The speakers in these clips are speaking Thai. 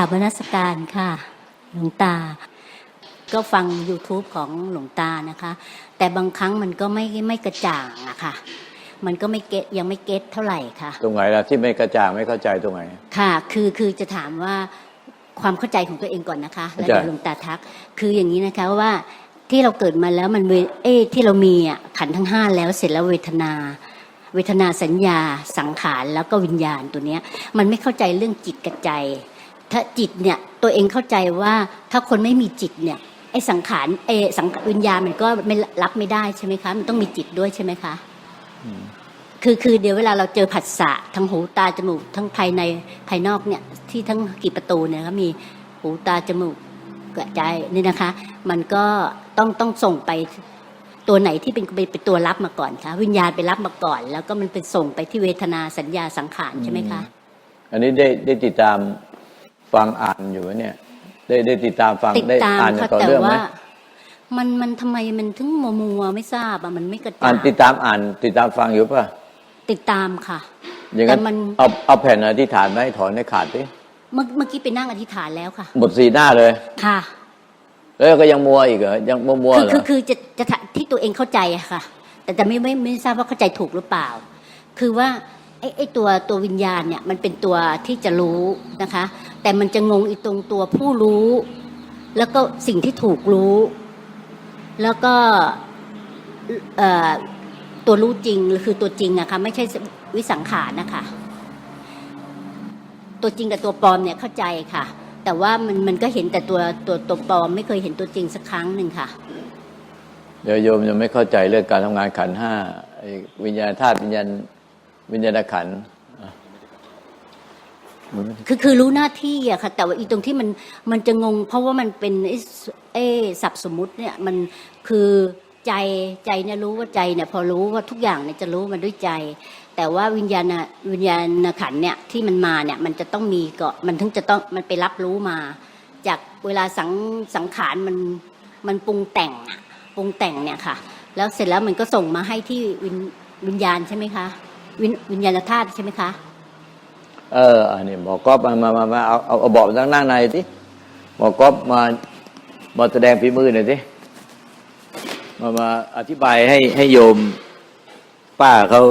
กราบนมัสการค่ะ หลวงตา ก็ฟัง YouTube ของหลวงตานะคะ แต่บางครั้งมันก็ไม่ไม่กระจ่างอะค่ะ มันก็ไม่เก็ตยังไม่เก็ตเท่าไหร่ค่ะ ตรงไหนล่ะที่ไม่กระจ่างไม่เข้าใจตรงไหน ค่ะ คือคือจะถามว่าความเข้าใจของตัวเองก่อนนะคะแล้วเข้าใจเดี๋ยวหลวงตาทัก คืออย่างนี้นะคะว่าที่เราเกิดมาแล้วมันเวเอ้ที่เรามีอะขันธ์ทั้งห้าแล้วเสร็จแล้วเวทนา เวทนาสัญญาสังขารแล้วก็วิญญาณตัวเนี้ย มันไม่เข้าใจเรื่องจิตกับใจ ถ้าจิตเนี่ยตัวเองเข้าใจว่าถ้าคนไม่มีจิตเนี่ยไอ้สังขารไอ้สังวิญญาณมันก็ไม่รับไม่ได้ใช่ไหมคะ มันต้องมีจิตด้วยใช่ไหมคะคือคือเดี๋ยวเวลาเราเจอผัสสะทั้งหูตาจมูกทั้งภายในภายนอกเนี่ยที่ทั้งกี่ประตูเนี่ยก็มีหูตาจมูกกระใจนี่นะคะ มันก็ต้องต้องส่งไปตัวไหนที่เป็นเป็นเป็นตัวรับมาก่อนคะวิญญาณไปรับมาก่อน แล้วก็มันเป็นส่งไปที่เวทนาสัญญาสังขารใช่ไหมคะ อันนี้ได้ได้ติดตาม ฟังอ่านอยู่ไหมเนี่ย ได้ได้ติดตามฟังติดได้ตามอ่านอย่างค่ะต่อแต่เนื่องไหมว่า มันมันทำไมมันถึงมัวมัวๆไม่ทราบอะมันไม่กระจ่าอ่านงติดตามอ่านติดตามฟังอยู่ป่ะติดตามค่ะ อย่างนั้นแต่มัน เอาเอาแผ่นอธิษฐานมาให้ถอนให้ขาดดิเมื่อเมื่อกี้ไปนั่งอธิษฐานแล้วค่ะ หมดสีหน้าเลย ค่ะ แล้วก็ยังมัวอีกเหรอยังมัวมัวคือเหรคืออคือจะจะถที่ตัวเองเข้าใจอะค่ะ แต่แต่ไม่ไม่ไม่ทราบว่าเข้าใจถูกหรือเปล่า คือว่า ไอ้ไอ้ตัวตัววิญญาณเนี่ยมันเป็นตัวที่จะรู้นะคะ แต่มันจะงงอีตรงตัวผู้รู้ แล้วก็สิ่งที่ถูกรู้ แล้วก็ตัวรู้จริงหรือคือตัวจริงอะค่ะไม่ใช่วิสังขารนะคะ ตัวจริงกับตัวปลอมเนี่ยเข้าใจค่ะ แต่ว่ามันมันก็เห็นแต่ตัวตัวตัวปลอม ไม่เคยเห็นตัวจริงสักครั้งหนึ่งค่ะเดี๋ยวโยมยังไม่เข้าใจเรื่องการทำงานขันห้าวิญญาณธาตุวิญญาณ วิญญาณขันคือคือรู้หน้าที่อะค่ะ แต่ว่าอีตรงที่มันมันจะงง เพราะว่ามันเป็นไอ้สไอ้สับสมมุติเนี่ยมันคือใจใจเนี่ยรู้ว่าใจเนี่ยพอรู้ว่าทุกอย่างเนี่ยจะรู้มันด้วยใจ แต่ว่าวิญญาณวิญญาณขันเนี่ยที่มันมาเนี่ยมันจะต้องมีเก็มันถึงจะต้องมันไปรับรู้มา จากเวลาสังสังขารมันมันปรุงแต่งปรุงแต่งเนี่ยค่ะ แล้วเสร็จแล้วมันก็ส่งมาให้ที่วิญวิญญาณใช่ไหมคะ วิญวิญญาณธาตุใช่ไหมคะ เอออันนี้หมอก๊อฟมามามามาเอาเอาเอาเบอกนั่งนั่งในสิหมอก๊อฟมามาแสดงฝีมือหน่อยสิมามาอธิบายให้ให้โยม ป้าเขา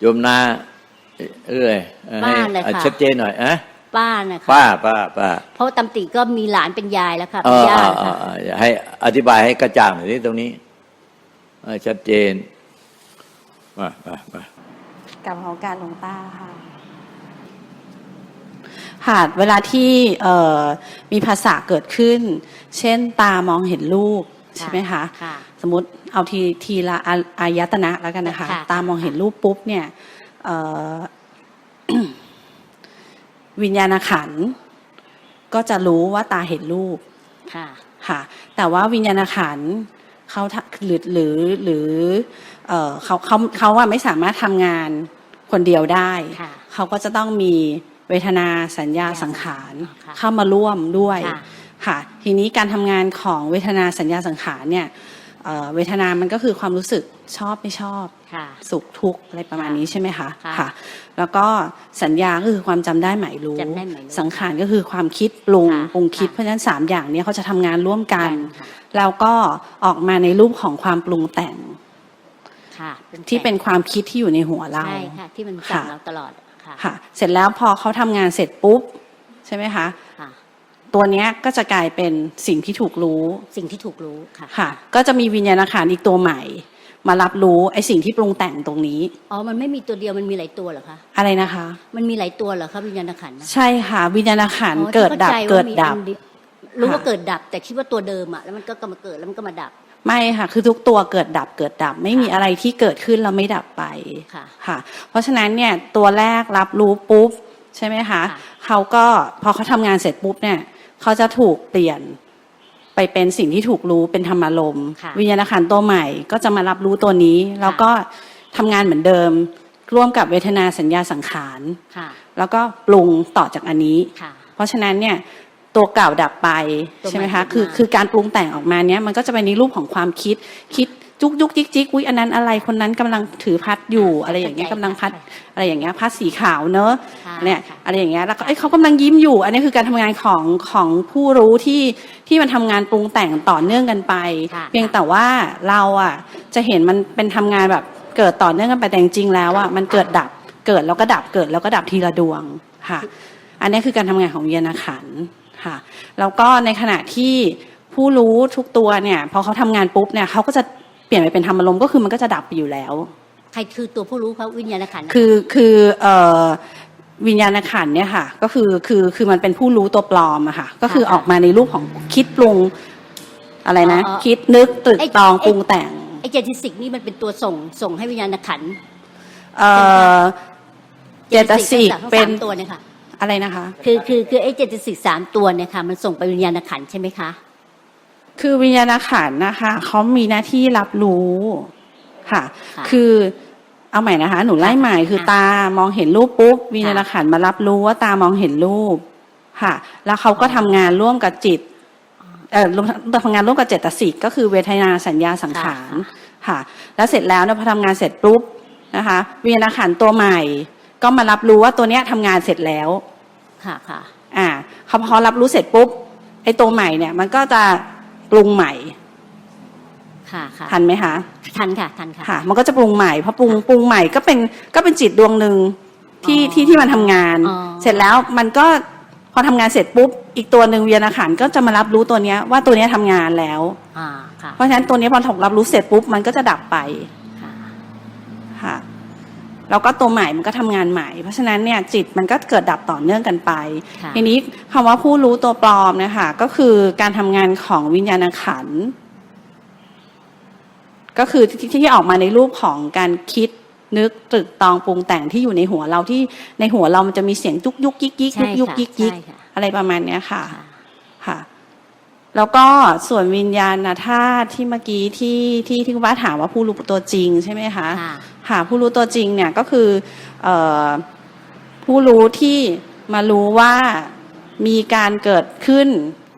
โยมนาเรื่อยเออให้ป้าเลยค่ะอ่ชัดเจนหน่อยอะป้านะคะป้าป้าป้า เพราะว่าตำติก็มีหลานเป็นยายแล้วค่ะเอเป็นอย่าเออค่ะ เอออย่าให้อธิบายให้กระจ่างหน่อยสิตรงนี้เออชัดเจนมามามา กับของการหลวงตาค่ะค่ะเวลาที่เอ่อมีภาษาเกิดขึ้น เช่นตามองเห็นรูปใช่ไหมคะค่ะสมมติเอาทีทีละอาอายตนะแล้วกันนะคะค่ะตามองเห็นรูปปุ๊บเนี่ยเอ่อวิญญาณขันธ์ก็จะรู้ว่าตาเห็นรูปค่ะค่ะแต่ว่าวิญญาณขันธ์เขาทะหรือหรือหรือเอ่อเขาเขาเขาว่าไม่สามารถทำงาน คนเดียวได้ ค่ะเขาก็จะต้องมีเวทนาสัญญาสังขารค่ะเข้ามาร่วมด้วยค่ะ ค่ะ ทีนี้การทำงานของเวทนาสัญญาสังขารเนี่ยเอ่อเวทนามันก็คือความรู้สึกชอบไม่ชอบ ค่ะ สุขทุกข์อะไรประมาณนี้ใช่ไหมคะค่ะแล้วก็สัญญาก็คือความจำได้หมายรู้ จำได้หมายรู้สังขารก็คือความคิดปรุงค่ะปรุงคิดค่ะเพราะฉะนั้นสามอย่างเนี้เขาจะทำงานร่วมกัน ค่ะแล้วก็ออกมาในรูปของความปรุงแต่ง ค่ะที่เป็นความคิดที่อยู่ในหัวเรา ใช่ค่ะ ที่มันสั่งค่ะ เราตลอดค่ะค่ะ เสร็จแล้วพอเขาทำงานเสร็จปุ๊บ ใช่ไหมคะ ค่ะ ตัวเนี้ยก็จะกลายเป็นสิ่งที่ถูกรู้สิ่งที่ถูกรู้ค่ะ ค่ะ ก็จะมีวิญญาณขันธ์อีกตัวใหม่ มารับรู้ไอ้สิ่งที่ปรุงแต่งตรงนี้อ๋อ มันไม่มีตัวเดียวมันมีหลายตัวเหรอคะ อะไรนะคะ มันมีหลายตัวเหรอคะวิญญาณขันธ์นะใช่ค่ะ วิญญาณขันธ์อ๋อเกิดดับที่ข้าใจเกิดว่ามีดับอันเยวรู้ว่าค่ะ เกิดดับแต่คิดว่าตัวเดิมอะแล้วมันก็กำมาเกิดแล้วมันก็มาดับ ไม่ค่ะ คือทุกตัวเกิดดับเกิดดับ ไม่มีอะไรที่เกิดขึ้นแล้วไม่ดับไปค่ะค่ะ เพราะฉะนั้นเนี่ยตัวแรกรับรู้ปุ๊บใช่ไหมคะค่ะเขาก็พอเขาทำงานเสร็จปุ๊บเนี่ยเขาจะถูกเปลี่ยนไปเป็นสิ่งที่ถูกรู้เป็นธรรมารมณ์ค่ะวิญญาณขันธ์ตัวใหม่ก็จะมารับรู้ตัวนี้ แล้วก็ทำงานเหมือนเดิม ร่วมกับเวทนาสัญญาสังขารค่ะแล้วก็ปรุงต่อจากอันนี้ค่ะเพราะฉะนั้นเนี่ย ตัวเก่าดับไปตัวใหม่ใช่ไหมคะเกิดมาคือคือการปรุงแต่งออกมาเนี้ยมันก็จะเป็นในรูปของความคิดคิดจุกยุกจิกจิกอุ้ยอันนั้นอะไรคนนั้นกำลังถือพัดอยู่อะไรอย่างเงี้ยกำลังพัดอะไรอย่างเงี้ยพัดสีขาวเนอะค่ะเนี่ยค่ะอะไรอย่างเงี้ยแล้วก็เอ้ยเขากำลังยิ้มอยู่ อันนี้คือการทำงานของของผู้รู้ที่ที่มันทำงานปรุงแต่งต่อเนื่องกันไปค่ะเพียงแต่ว่าเราอะจะเห็นมันเป็นทำงานแบบเกิดต่อเนื่องกันไปแต่จริงๆแล้วอะมันเกิดดับเกิดแล้วก็ดับเกิดแล้วก็ดับทีละดวงค่ะ อันนี้คือการทำงานของวิญญาณขันธ์ ค่ะ แล้วก็ในขณะที่ผู้รู้ทุกตัวเนี่ยพอเขาทำงานปุ๊บเนี่ยเขาก็จะเปลี่ยนไปเป็นธรรมลมก็คือมันก็จะดับไปอยู่แล้ว ใครคือตัวผู้รู้เขาวิญญาณขันธ์คือคือเอ่อวิญญาณขันธ์เนี่ยค่ะ ก็คือคือคือมันเป็นผู้รู้ตัวปลอมอะค่ะ ก็คือออกมาในรูปของคิดปรุงอะไรนะ คิดนึกตรึกตรองปรุงแต่ง ไอ้เจติสิกนี่มันเป็นตัวส่งส่งให้วิญญาณขันธ์เอ่อเจตสิกทั้งเป็นสามตัวเนี่ยค่ะ อะไรนะคะ คือคือคือไอ้เจตสิกสามตัวเนี่ยค่ะ มันส่งไปวิญญาณขันธ์ใช่ไหมคะ คือวิญญาณขันธ์นะคะเขามีหน้าที่รับรู้ค่ะค่ะคือเอาใหม่นะคะ หนูไล่ใหม่คือค่ะตามองเห็นรูปปุ๊บวิญญาณขันธ์มารับรู้ว่าตามองเห็นรูปค่ะ แล้วเขาก็ทำงานร่วมกับจิตเอ่อร่วมทำงานร่วมกับเจตสิกก็คือเวทนาสัญญาสังขารค่ะ แล้วเสร็จแล้วเนี่ยพอทำงานเสร็จปุ๊บนะคะวิญญาณขันธ์ตัวใหม่ ก็มารับรู้ว่าตัวเนี้ยทำงานเสร็จแล้ว ค่ะค่ะ อ่าเขาพอรับรู้เสร็จปุ๊บไอ้ตัวใหม่เนี่ย มันก็จะปรุงใหม่ค่ะค่ะทันไหมคะทันค่ะทันค่ะ ค่ะ มันก็จะปรุงใหม่พอปรุงปรุงใหม่ก็เป็นก็เป็นจิตดวงหนึ่งที่อ๋อที่ที่มันทำงาน อ๋อ เสร็จแล้วมันก็พอทำงานเสร็จปุ๊บอีกตัวหนึ่งวิญญาณขันธ์ก็จะมารับรู้ตัวเนี้ยว่าตัวเนี้ยทำงานแล้ว อ่าค่ะเพราะฉะนั้นตัวเนี้ยพอถูกรับรู้เสร็จปุ๊บมันก็จะดับไปค่ะ ค่ะ แล้วก็ตัวใหม่มันก็ทำงานใหม่ เพราะฉะนั้นเนี่ยจิตมันก็เกิดดับต่อเนื่องกันไปค่ะทีนี้คำว่าผู้รู้ตัวปลอมนะคะก็คือการทำงานของวิญญาณขันธ์ก็คือที่ที่ออกมาในรูปของการคิดนึกตรึกตรองปรุงแต่งที่อยู่ในหัวเราที่ในหัวเรามันจะมีเสียงยุกยุกยิกยิกใช่ยุกยุกค่ะยิกยิกใช่ค่ะอะไรประมาณเนี้ยค่ะค่ะค่ะ แล้วก็ส่วนวิญญาณธาตุที่เมื่อกี้ที่ที่ที่คุณป้าถามว่าผู้รู้ตัวจริงใช่ไหมคะ ค่ะค่ะผู้รู้ตัวจริงเนี่ยก็คือเออผู้รู้ที่มารู้ว่ามีการเกิดขึ้น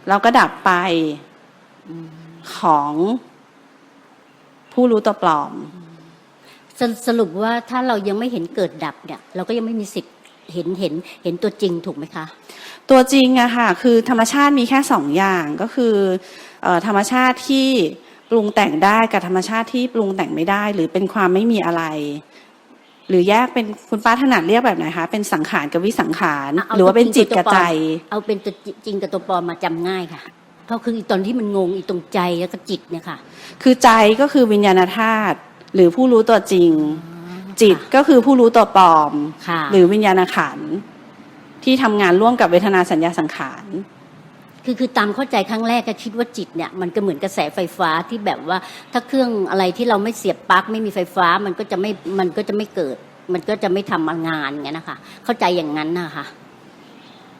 แล้วก็ดับไปของผู้รู้ตัวปลอมสสรุปว่าถ้าเรายังไม่เห็นเกิดดับเนี่ย เราก็ยังไม่มีสิทธิ์เห็นเห็นเห็นตัวจริงถูกไหมคะ ตัวจริงอะค่ะ คือธรรมชาติมีแค่สองอย่างก็คือเออธรรมชาติที่ ปรุงแต่งได้กับธรรมชาติที่ปรุงแต่งไม่ได้ หรือเป็นความไม่มีอะไร หรือแยกเป็นคุณป้าถนัดเรียกแบบไหนคะ เป็นสังขารกับวิสังขารเอาเอาหรือว่าเป็นจิตกับใจ เอาเป็นตัวจริงกับตัวปลอมมาจำง่ายค่ะก็คืออีตอนที่มันงงอีตรงใจแล้วก็จิตเนี่ยค่ะ คือใจก็คือวิญญาณธาตุหรือผู้รู้ตัวจริง จิตก็คือผู้รู้ตัวปลอมค่ะหรือวิญญาณขันธ์ที่ทำงานร่วมกับเวทนาสัญญาสังขาร คือคือตามเข้าใจครั้งแรกก็คิดว่าจิตเนี่ยมันก็เหมือนกระแสไฟฟ้าที่แบบว่า ถ้าเครื่องอะไรที่เราไม่เสียบปลั๊กไม่มีไฟฟ้ามันก็จะไม่มันก็จะไม่เกิด มันก็จะไม่ทำงานอย่างเงี้ยนะคะ เข้าใจอย่างนั้นนะคะ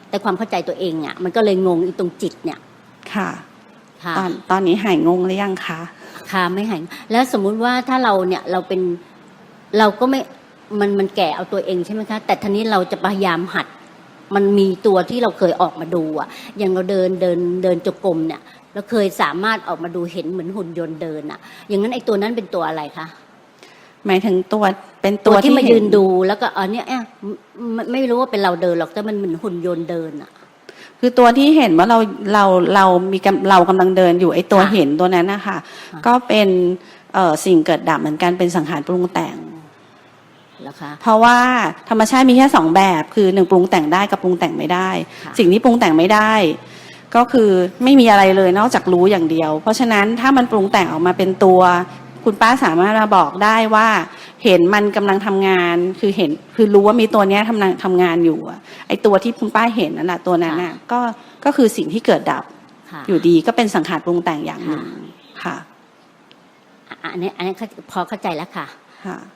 แต่ความเข้าใจตัวเองอะมันก็เลยงงอีตรงจิตเนี่ยค่ะค่ะตอนตอนนี้หายงงหรือยังคะค่ะไม่หายแล้วสมมุติว่าถ้าเราเนี่ยเราเป็นเราก็ไม่มันมันแก่เอาตัวเองใช่ไหมคะ แต่ทีนี้เราจะพยายามหัด มันมีตัวที่เราเคยออกมาดูอะอย่างเราเดินเดินเดินจงกรมเนี่ยเราเคยสามารถออกมาดูเห็นเหมือนหุ่นยนต์เดินอะอย่างนั้นไอ้ตัวนั้นเป็นตัวอะไรคะหมายถึงตัวเป็นตัตัววที่มาเห็ยืนดูแล้วก็เออเนี่ยเอ๊ะไม่ไม่รู้ว่าเป็นเราเดินหรอกแต่มันเหมือนหุ่นยนต์เดินอะคือตัวที่เห็นว่าเราเราเรามีกำเรากำลังเดินอยู่ไอ้ตัวค่ะเห็นตัวนั้นนะคะค่ะก็เป็นเอ่อสิ่งเกิดดับเหมือนกันเป็นสังขารปรุงแต่งแล้วคะ เพราะว่าธรรมชาติมีแค่สองแบบ คือหนึ่งปรุงแต่งได้กับปรุงแต่งไม่ได้ค่ะสิ่งที่ปรุงแต่งไม่ได้ ก็คือไม่มีอะไรเลยนอกจากรู้อย่างเดียว เพราะฉะนั้นถ้ามันปรุงแต่งออกมาเป็นตัว คุณป้าสามารถมาบอกได้ว่า เห็นมันกำลังทำงานคือเห็นคือรู้ว่ามีตัวเนี้ยทำงานทำงานอยู่อะไอตัวที่คุณป้าเห็นนั่นแหละตัวนั้นน่ะก็ก็คือสิ่งที่เกิดดับค่ะอยู่ดีก็เป็นสังขารปรุงแต่งอย่างหนึ่งค่ะอะอันนี้อันนี้เข้าพอเข้าใจแล้วค่ะค่ะ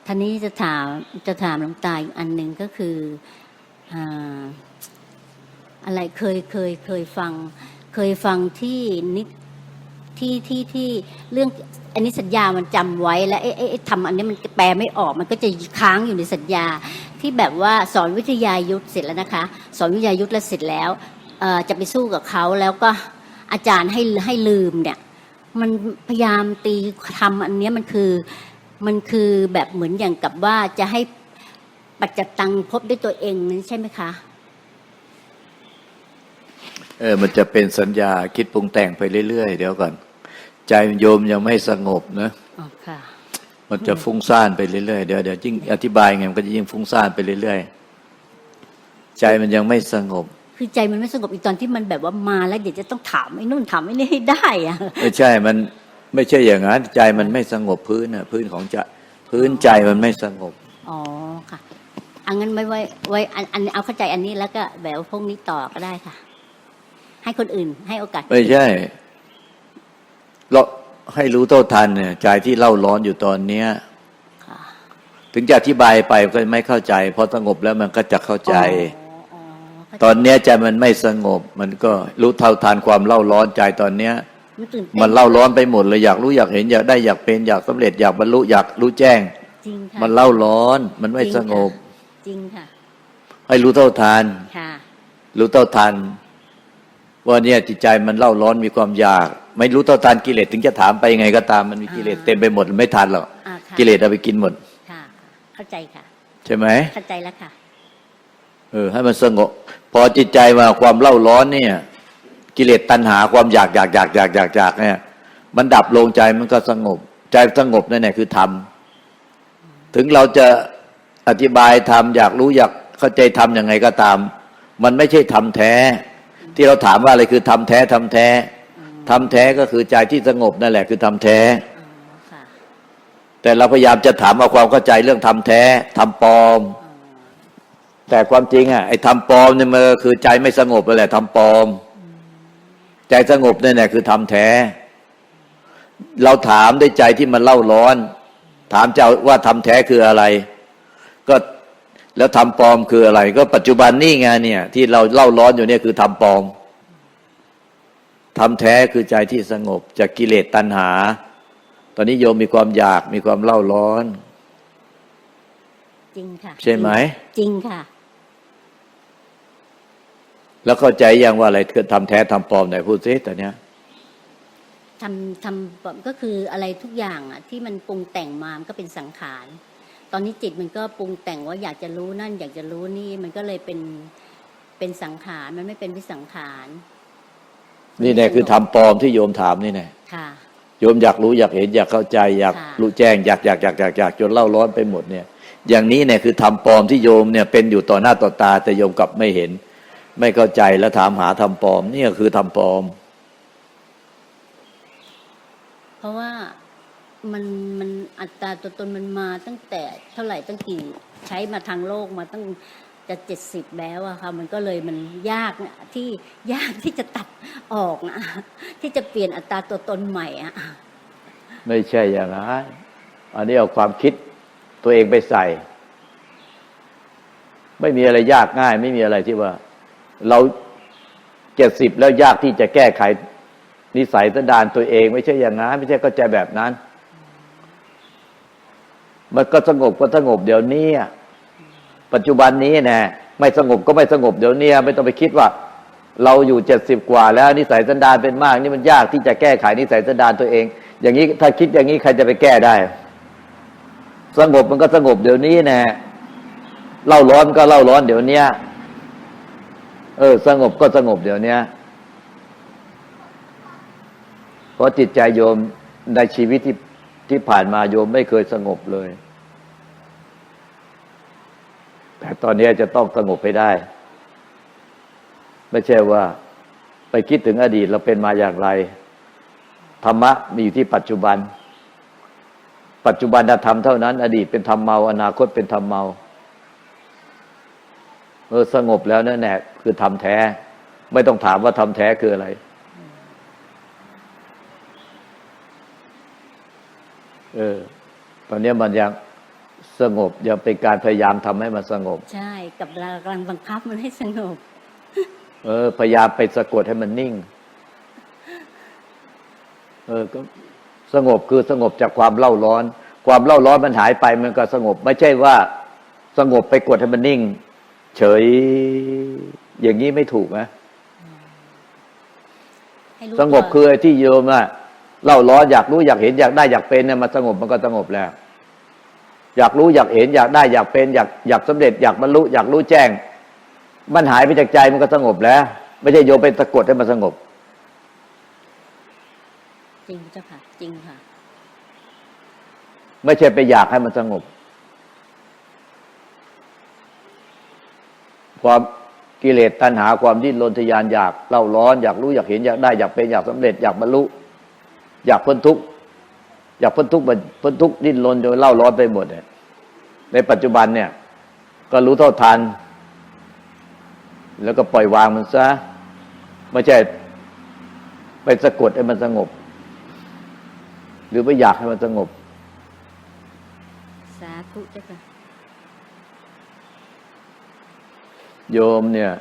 ท่านี้จะถามจะถามหลวงตาอีกอันหนึ่งก็คืออ่าอะไรเคยเคยเคยฟัง เคยฟังที่นิที่ที่ที่เรื่องอันนี้สัญญามันจำไว้แล้วเอ๊ะเอ๊ะเอ๊ะทำอันนี้มันแปลไม่ออกมันก็จะค้างอยู่ในสัญญา ที่แบบว่าสอนวิทยายุทธเสร็จแล้วนะคะ สอนวิทยายุทธแล้วเสร็จแล้วจะไปสู้กับเขาแล้วก็อาจารย์ให้ให้ลืมเนี่ย มันพยายามตีทำอันนี้มันคือ มันคือแบบเหมือนอย่างกับว่าจะให้ปัจจตังพบด้วยตัวเองนั้นใช่ไหมคะ เออ มันจะเป็นสัญญาคิดปรุงแต่งไปเรื่อยๆ เดี๋ยวก่อน ใจโยมยังไม่สงบนะอ๋อค่ะมันจะฟุ้งซ่านไปเรื่อยๆ เดี๋ยวเดี๋ยวยิ่งอธิบายไงมันก็จะยิ่งฟุ้งซ่านไปเรื่อยๆ ใจมันยังไม่สงบ คือใจมันไม่สงบอีกตอนที่มันแบบว่ามาแล้วเดี๋ยวจะต้องถามไอ้นู่นถามไอ้นี่ให้ได้อะไม่ใช่ มัน ไม่ใช่อย่างนั้นใจมันไม่สงบพื้นน่ะพื้นของใจพื้นใจมันไม่สงบ อ๋อค่ะอันงั้นไว้ไว้ไว้อันอันเอาเข้าใจอันนี้แล้วก็แบบว่าพวกนี้ต่อก็ได้ค่ะ ให้คนอื่น ให้โอกาสไม่ใช่เราให้รู้เท่าทันเนี่ยใจที่เล่าร้อนอยู่ตอนเนี้ยค่ะถึงจะอธิบายไปก็ไม่เข้าใจพอสงบแล้วมันก็จะเข้าใจอ๋ออ๋อเข้าใจตอนเนี้ยใจมันไม่สงบ มันก็รู้เท่าทันความเล่าร้อนใจตอนเนี้ย มันตื่นเต้นมันเล่าร้อนไปหมดเลยอยากรู้อยากเห็นอยากได้อยากเป็นอยากสำเร็จอยากบรรลุอยากรู้แจ้งจริงค่ะมันเล่าร้อนมันไม่สงบ จริงค่ะ ให้รู้เท่าทันค่ะรู้เท่าทันว่าเนี่ยจิตใจมันเล่าร้อนมีความอยาก ไม่รู้เท่าทันกิเลสถึงจะถามไปยังไงก็ตามมันมีกิเลสอ่าเต็มไปหมดไม่ทันหรอกอ่าค่ะกิเลสเอาไปกินหมดค่ะ เข้าใจค่ะ ใช่ไหมเข้าใจแล้วค่ะ เออ ให้มันสงบ พอจิตใจมาความเล่าร้อนเนี่ย กิเลสตัณหาความอยากอยากอยากอยากอยากอยากเนี่ย มันดับลงใจมันก็สงบ ใจสงบนั่นแหละคือธรรมถึงเราจะอธิบายธรรมอยากรู้อยากเข้าใจธรรมยังไงก็ตาม มันไม่ใช่ธรรมแท้ ที่เราถามว่าอะไรคือธรรมแท้ธรรมแท้ธรรมแท้ก็คือใจที่สงบนั่นแหละคือธรรมแท้อ๋อค่ะแต่เราพยายามจะถามเอาความเข้าใจเรื่องธรรมแท้ธรรมปลอม แต่ความจริงอะไอ้ธรรมปลอมเนี่ยมันก็คือใจไม่สงบนั่นแหละธรรมปลอม ใจสงบนั่นแหละคือธรรมแท้ เราถามด้วยใจที่มันเล่าร้อน ถามเจ้าว่าธรรมแท้คืออะไร ก็แล้วธรรมปลอมคืออะไร ก็ปัจจุบันนี่ไงเนี่ย ที่เราเล่าร้อนอยู่เนี่ยคือธรรมปลอมธรรมแท้คือใจที่สงบจากกิเลสตัณหา ตอนนี้โยมมีความอยากมีความเล่าร้อน จริงค่ะ ใช่ไหม จริงค่ะ แล้วเข้าใจยังว่าอะไรคือทำแท้ทำปลอมไหนพูดซิตอนเนี้ยทำทำแบบก็คืออะไรทุกอย่างอะ ที่มันปรุงแต่งมามันก็เป็นสังขาร ตอนนี้จิตมันก็ปรุงแต่งว่าอยากจะรู้นั่น อยากจะรู้นี่มันก็เลยเป็นเป็นสังขารมันไม่เป็นวิสังขารนี่แน่คือทำปลอมที่โยมถามนี่แน่ค่ะโยมอยากรู้อยากเห็นอยากเข้าใจ อยากค่ะรู้แจ้งอยากอยากอยากอยากอยากจนเล่าร้อนไปหมดเนี่ย อย่างนี้เนี่ยคือทำปลอมที่โยมเนี่ยเป็นอยู่ต่อหน้าต่อตาแต่โยมกลับไม่เห็น ไม่เข้าใจแล้วถามหาทำปลอมนี่ก็คือทำปลอม เพราะว่ามันมันอัตราตัวตนมันมาตั้งแต่เท่าไหร่ตั้งกี่ใช้มาทางโลกมาตั้งจะเจ็ดสิบแล้วอะค่ะมันก็เลยมันยากนะที่ยากที่จะตัดออกนะที่จะเปลี่ยนอัตราตัวตนใหม่อะไม่ใช่อย่างนั้นอันนี้เอาความคิดตัวเองไปใส่ ไม่มีอะไรยากง่าย ไม่มีอะไรที่ว่า เราเจ็ดสิบแล้วยากที่จะแก้ไขนิสัยสันดานตัวเอง ไม่ใช่อย่างนั้นไม่ใช่เข้าใจแบบนั้น มันก็สงบก็สงบเดี๋ยวนี้ปัจจุบันนี้แน่ไม่สงบก็ไม่สงบเดี๋ยวนี้ไม่ต้องไปคิดว่า เราอยู่เจ็ดสิบกว่าแล้วนิสัยสันดานเป็นมาก นี่มันยากที่จะแก้ไขนิสัยสันดานตัวเอง อย่างนี้ถ้าคิดอย่างนี้ใครจะไปแก้ได้ สงบมันก็สงบเดี๋ยวนี้แน่เล่าร้อนก็เล่าร้อนเดี๋ยวนี้ เออ สงบก็สงบเดี๋ยวนี้เพราะจิตใจโยมในชีวิตที่ที่ผ่านมาโยมไม่เคยสงบเลย แต่ตอนนี้จะต้องสงบไปได้ ไม่ใช่ว่า ไปคิดถึงอดีตเราเป็นมาอย่างไร ธรรมะมีอยู่ที่ปัจจุบัน ปัจจุบันธรรมเท่านั้น อดีตเป็นธรรมเมา อนาคตเป็นธรรมเมา เออสงบแล้วนั่นแหละคือธรรมแท้ ไม่ต้องถามว่าธรรมแท้คืออะไร เออ ตอนนี้มันยังสงบยังเป็นการพยายามทำให้มันสงบ ใช่ กับเรากำลังบังคับมันให้สงบ เออ พยายามไปสะกดให้มันนิ่ง เออก็สงบคือสงบจากความเล่าร้อน ความเล่าร้อนมันหายไปมันก็สงบ ไม่ใช่ว่าสงบไปกดให้มันนิ่ง เฉยอย่างนี้ไม่ถูกนะให้รู้สงบตัวคือไอ้ที่โยมอะเล่าร้อนอยากรู้อยากเห็นอยากได้อยากเป็นเนี่ยมันสงบมันก็สงบแล้ว อยากรู้อยากเห็นอยากได้อยากเป็นอยากอยากสำเร็จ อยากบรรลุอยากรู้แจ้ง มันหายไปจากใจมันก็สงบแล้ว ไม่ใช่โยมไปสะกดให้มันสงบ จริงเจ้าค่ะ จริงค่ะ ไม่ใช่ไปอยากให้มันสงบ ความกิเลสตัณหาความดิ้นรนทยานอยากเล่าร้อนอยากรู้อยากเห็นอยากได้อยากเป็นอยากสำเร็จอยากบรรลุ อยากพ้นทุกข์อยากพ้นทุกข์มันพ้นทุกข์ดิ้นรนจนเล่าร้อนไปหมดเนี่ยในปัจจุบันเนี่ย ก็รู้เท่าทัน แล้วก็ปล่อยวางมันซะไม่ใช่ไปสะกดให้มันสงบ หรือไปอยากให้มันสงบ สาธุเจ้าค่ะ โยมเนี่ย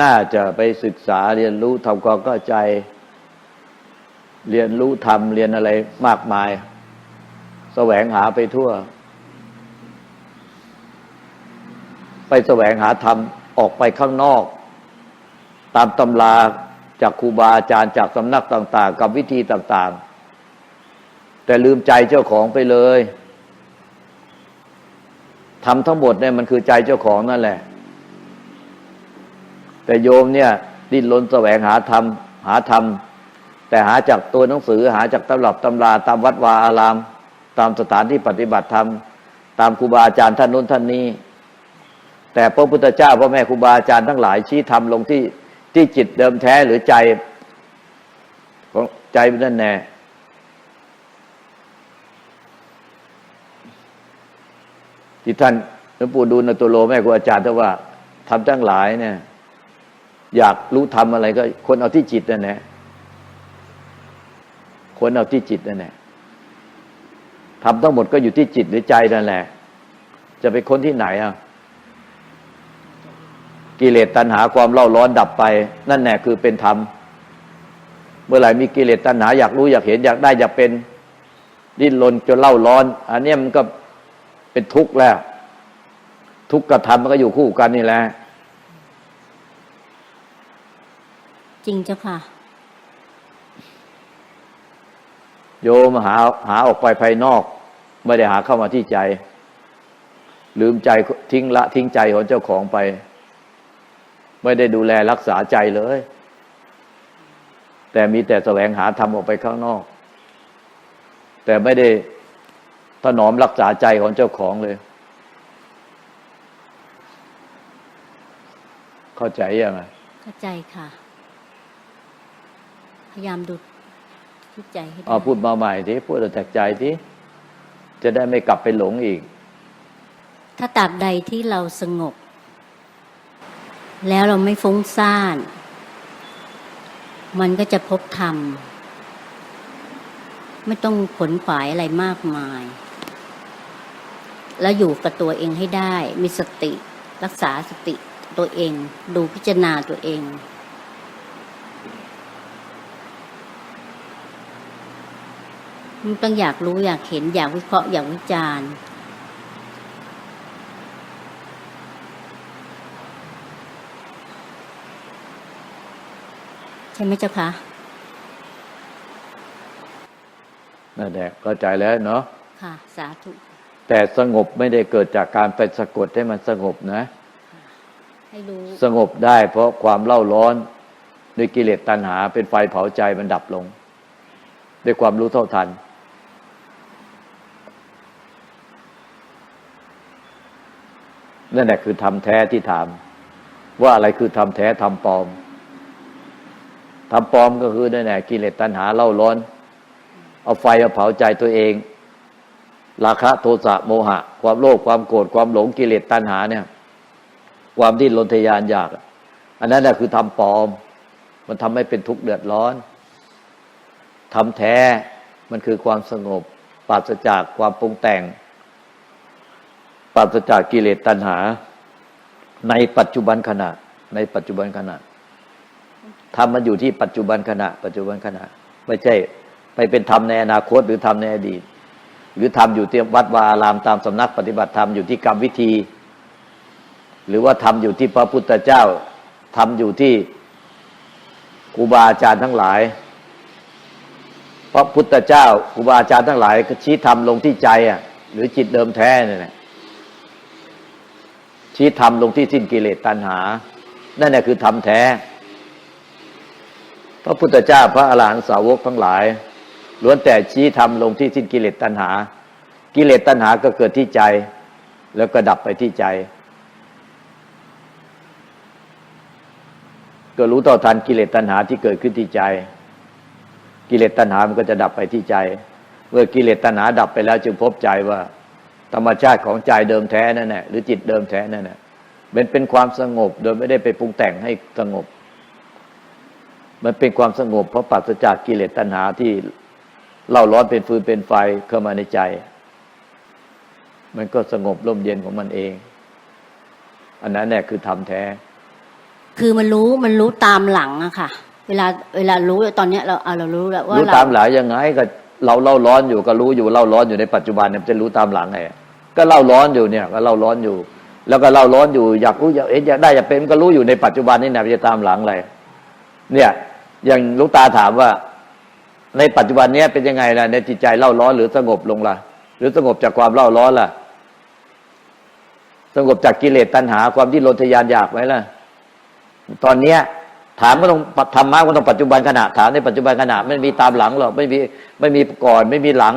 น่าจะไปศึกษาเรียนรู้ทำความเข้าใจ เรียนรู้ทำเรียนอะไรมากมาย แสวงหาไปทั่ว ไปแสวงหาธรรมออกไปข้างนอก ตามตำราจากครูบาอาจารย์จากสำนักต่าง ๆ กับวิธีต่าง ๆ แต่ลืมใจเจ้าของไปเลยทำทั้งหมดเนี่ยมันคือใจเจ้าของนั่นแหละ แต่โยมเนี่ย ดิ้นรนแสวงหาธรรมหาธรรม แต่หาจากตัวหนังสือหาจากตำรับตำราตามวัดวาอาราม ตามสถานที่ปฏิบัติธรรม ตามครูบาอาจารย์ท่านนู้นท่านนี้ แต่พระพุทธเจ้าพ่อแม่ครูบาอาจารย์ทั้งหลายชี้ธรรมลงที่ที่จิตเดิมแท้หรือใจของใจนั่นแน่ที่ท่านหลวงปู่ดูลนตัวโลแม่ครูอาจารย์ท่านว่าทำทั้งหลายเนี่ย อยากรู้ทำอะไรก็ คนเอาที่จิตนั่นแหละคนเอาที่จิตนั่นแหละทำทั้งหมดก็อยู่ที่จิตหรือใจนั่นแหละ จะไปค้นที่ไหนอะกิเลสตัณหาความเล่าร้อนดับไป นั่นแหละคือเป็นธรรมเมื่อไหร่มีกิเลสตัณหาอยากรู้อยากเห็นอยากได้อยากเป็นดิ้นรนจนเล่าร้อน อันนี้มันก็เป็นทุกข์แล้ว ทุกข์กับธรรมมันก็อยู่คู่กันนี่แหละ จริงเจ้าค่ะ โยมหาหาออกไปภายนอก ไม่ได้หาเข้ามาที่ใจ ลืมใจทิ้งละทิ้งใจของเจ้าของไป ไม่ได้ดูแลรักษาใจเลย แต่มีแต่แสวงหาธรรมออกไปข้างนอก แต่ไม่ได้ถนอมรักษาใจของเจ้าของเลย เข้าใจยังไงเข้าใจค่ะ พยายามดูที่ใจให้ได้เอาพูดมาใหม่ทีพูดจากใจทีจะได้ไม่กลับไปหลงอีก ถ้าตราบใดที่เราสงบ แล้วเราไม่ฟุ้งซ่าน มันก็จะพบธรรม ไม่ต้องขนขวายอะไรมากมาย แล้วอยู่กับตัวเองให้ได้ มีสติ รักษาสติตัวเอง ดูพิจารณาตัวเอง มันต้องอยากรู้อยากเห็นอยากวิเคราะห์อยากวิจารณ์ใช่ไหมเจ้าคะนั่นแหละเข้าใจแล้วเนาะค่ะ สาธุ แต่สงบไม่ได้เกิดจากการไปสะกดให้มันสงบนะ ให้รู้สงบได้เพราะความเล่าร้อนด้วยกิเลสตัณหาเป็นไฟเผาใจมันดับลง ด้วยความรู้เท่าทัน นั่นแหละคือทำแท้ที่ถาม ว่าอะไรคือทำแท้ทำปลอมทำปลอมก็คือนั่นแหละกิเลสตัณหาเล่าร้อน เอาไฟเอาเผาใจตัวเอง ราคะโทสะโมหะ ความโลภความโกรธความหลงกิเลสตัณหาเนี่ย ความดิ้นรนทยานอยากอะอันนั้นแหละคือทำปลอม มันทำให้เป็นทุกข์เดือดร้อนทำแท้มันคือความสงบปราศจากความปรุงแต่ง ปราศจากกิเลสตัณหา ในปัจจุบันขณะ ในปัจจุบันขณะทำมันอยู่ที่ปัจจุบันขณะ ปัจจุบันขณะ ไม่ใช่ ไปเป็นธรรมในอนาคตหรือทำในอดีต หรือทำอยู่ที่วัดวาอารามตามสำนักปฏิบัติธรรมอยู่ที่กรรมวิธี หรือว่าทำอยู่ที่พระพุทธเจ้าทำอยู่ที่ครูบาอาจารย์ทั้งหลาย เพราะพุทธเจ้าครูบาอาจารย์ทั้งหลายก็ชี้ธรรมลงที่ใจอะหรือจิตเดิมแท้เนั่นแหละ ชี้ธรรมลงที่สิ้นกิเลสตัณหา นั่นแหละคือธรรมแท้ พระพุทธเจ้าพระอรหันตสาวกทั้งหลายล้วนแต่ชี้ธรรมลงที่สิ้นกิเลสตัณหา กิเลสตัณหาก็เกิดที่ใจ แล้วก็ดับไปที่ใจ ก็รู้ต่อทันกิเลสตัณหาที่เกิดขึ้นที่ใจ กิเลสตัณหามันก็จะดับไปที่ใจ เมื่อกิเลสตัณหาดับไปแล้วจึงพบใจว่า ธรรมชาติของใจเดิมแท้นั่นแหละหรือจิตเดิมแท้นั่นแหละมันเป็นความสงบโดยไม่ได้ไปปรุงแต่งให้สงบ มันเป็นความสงบเพราะปราศจากกิเลสตัณหาที่เล่าร้อนเป็นฟืนเป็นไฟเข้ามาในใจ มันก็สงบร่มเย็นของมันเอง อันนั้นแหละคือธรรมแท้ คือมันรู้มันรู้ตามหลังอะค่ะ เวลาเวลารู้ตอนเนี้ยเราเอาเรารู้แล้วว่ารู้เราตามหลังยังไงก็เราเล่าร้อนอยู่ก็รู้อยู่เล่าร้อนอยู่ในปัจจุบันเนี่ยมันจะรู้ตามหลังไง ก็เล่าร้อนอยู่เนี่ย ก็เล่าร้อนอยู่ แล้วก็เล่าร้อนอยู่อยากรู้อยากเอ๊ะอยากได้อยากเป็นก็รู้อยู่ในปัจจุบันนี่นะมันจะตามหลังอะไรเนี่ยอย่างลูกตาถามว่า ในปัจจุบันเนี้ยเป็นยังไงล่ะในจิตใจเล่าร้อนหรือสงบลงล่ะ หรือสงบจากความเล่าร้อนล่ะ สงบจากกิเลสตัณหาความที่รนทยานอยากไหมล่ะ ตอนเนี้ยถามก็ต้องธรรมะก็ต้องปัจจุบันขณะ ถามในปัจจุบันขณะไม่มีตามหลังหรอกไม่มีไม่มีก่อนไม่มีหลัง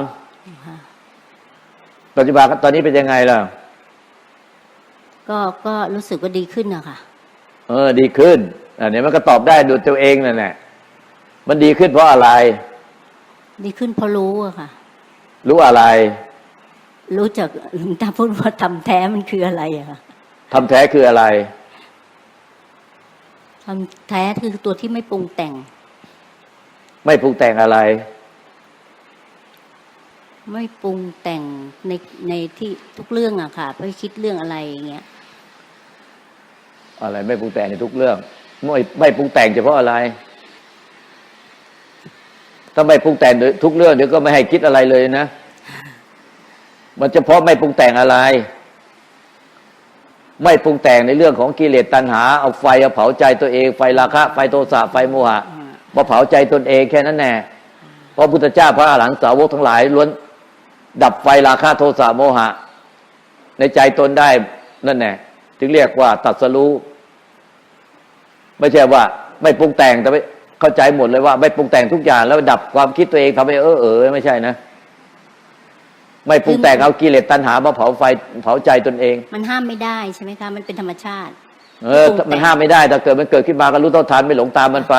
ปัจจุบันตอนนี้เป็นยังไงล่ะ ก็ก็รู้สึกว่าดีขึ้นอะค่ะ เออ ดีขึ้นอันนี้มันก็ตอบได้ดูตัวเองนั่นแหละมันดีขึ้นเพราะอะไร ดีขึ้นเพราะรู้อะค่ะ รู้อะไร รู้จากหลวงตาพูดว่าทำแท้มันคืออะไรอะค่ะทำแท้คืออะไรทำแท้คือตัวที่ไม่ปรุงแต่ง ไม่ปรุงแต่งอะไร ไม่ปรุงแต่งในในที่ทุกเรื่องอะค่ะไม่คิดเรื่องอะไรอย่างเงี้ยอะไรไม่ปรุงแต่งในทุกเรื่อง ไม่ไม่ปรุงแต่งเฉพาะอะไรถ้าไม่ปรุงแต่งทุกเรื่องเดี๋ยวก็ไม่ให้คิดอะไรเลยนะ มันเฉพาะไม่ปรุงแต่งอะไร ไม่ปรุงแต่งในเรื่องของกิเลสตัณหา เอาไฟเอาเผาใจตัวเอง ไฟราคะ ไฟโทสะไฟโมหะมาเผาใจตนเองแค่นั้นแน่เพราะพุทธเจ้าพระอรหันตสาวกทั้งหลายล้วน ดับไฟราคะโทสะโมหะ ในใจตนได้นั่นแน่ถึงเรียกว่าตัดสรู้ไม่ใช่ว่า ไม่ปรุงแต่งแต่ไม่เข้าใจหมดเลยว่า ไม่ปรุงแต่งทุกอย่าง แล้วดับความคิดตัวเองทำให้เออเออไม่ใช่นะไม่ปรุงแต่งเอากิเลสตัณหามาเผาไฟเผาใจตนเอง มันห้ามไม่ได้ใช่ไหมคะ มันเป็นธรรมชาติ เออ มันห้ามไม่ได้ถ้าเกิดมันเกิดขึ้นมาก็รู้เท่าทันไม่หลงตามมันไป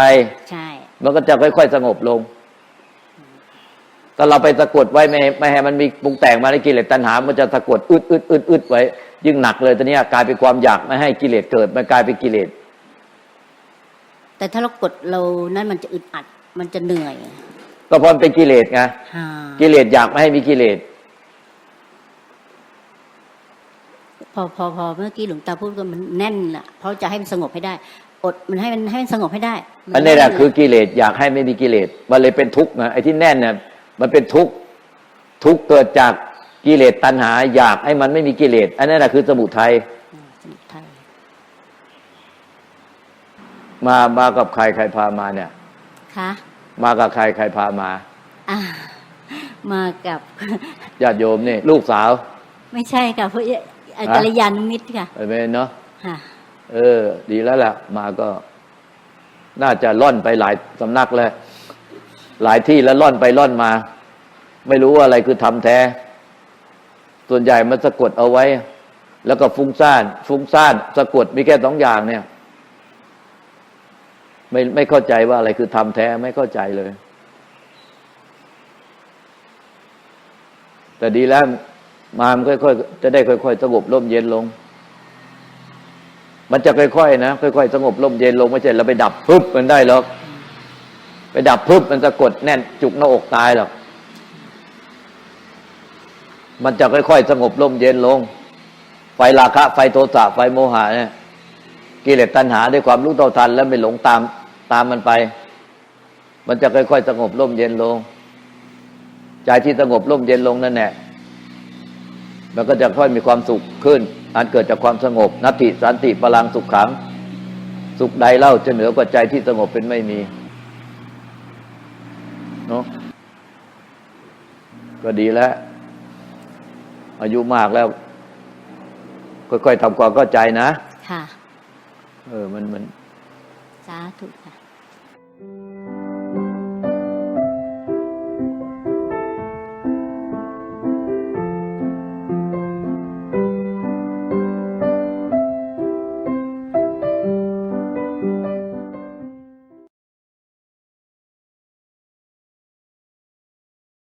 ใช่ มันก็จะค่อย ๆ สงบลง ถ้าเราไปสะกดไว้ไม่ให้ไม่ให้มันมีปรุงแต่งมาในกิเลสตัณหา มันจะสะกดอึดอึดอึดอึดไว้ ยิ่งหนักเลยตอนนี้กลายเป็นความอยากไม่ให้กิเลสเกิดมันกลายเป็นกิเลส แต่ถ้าเรากดเรานั่นมันจะอึดอัด มันจะเหนื่อย ก็เพราะมันเป็นกิเลสไงฮ่ากิเลสอยากไม่ให้มีกิเลสพอพอพอเมื่อกี้หลวงตาพูดก็มันแน่นล่ะ เพราะจะให้มันสงบให้ได้ อดมันให้มันให้มันสงบให้ได้มัอันนี้แหละเยคือกิเลสอยากให้ไม่มีกิเลสมันเลยเป็นทุกข์นะไอ้ที่แน่นเนี่ย มันเป็นทุกข์ทุกข์เกิดจากกิเลสตัณหา อยากให้มันไม่มีกิเลสอันนั้นแหละคือสมุทัยอ่าสมุทัยมามากับใครใครพามาเนี่ยคะมากับใครใครพามาอ่ามากับญาติโยมนี่ ลูกสาว ไม่ใช่ค่ะเพราะอะฮะกัลยาณมิตรค่ะเห็นไหมเนาะค่ะเออ ดีแล้วล่ะ มาก็ น่าจะล่อนไปหลายสำนักแล้ว หลายที่แล้วล่อนไปล่อนมา ไม่รู้ว่าอะไรคือทำแท้ ส่วนใหญ่มันสะกดเอาไว้ แล้วก็ฟุ้งซ่าน ฟุ้งซ่านสะกดมีแค่สองอย่างเนี่ย ไม่ไม่เข้าใจว่าอะไรคือทำแท้ไม่เข้าใจเลย แต่ดีแล้วมามันค่อยๆจะได้ค่อยๆสงบร่มเย็นลง มันจะค่อยๆนะค่อยๆสงบร่มเย็นลงไม่ใช่เราไปดับพึบมันได้หรอก ไปดับพึบมันจะกดแน่นจุกหน้าอกตายหรอก มันจะค่อยๆสงบร่มเย็นลง ไฟราคะ ไฟโทสะไฟโมหะเนี่ยกิเลสตัณหาด้วยความรู้เท่าทัน แล้วไม่หลงตามตามมันไป มันจะค่อยๆสงบร่มเย็นลง ใจที่สงบร่มเย็นลงนั่นแหละมันก็จะค่อยมีความสุขขึ้น อันเกิดจากความสงบ นัตติสันติพลังสุขขัง สุขใดเล่าจะเหนือกว่าใจที่สงบเป็นไม่มี เนาะก็ดีแล้ว อายุมากแล้ว ค่อยๆทำความเข้าใจนะ ค่ะ เออ มันมัน สาธุค่ะ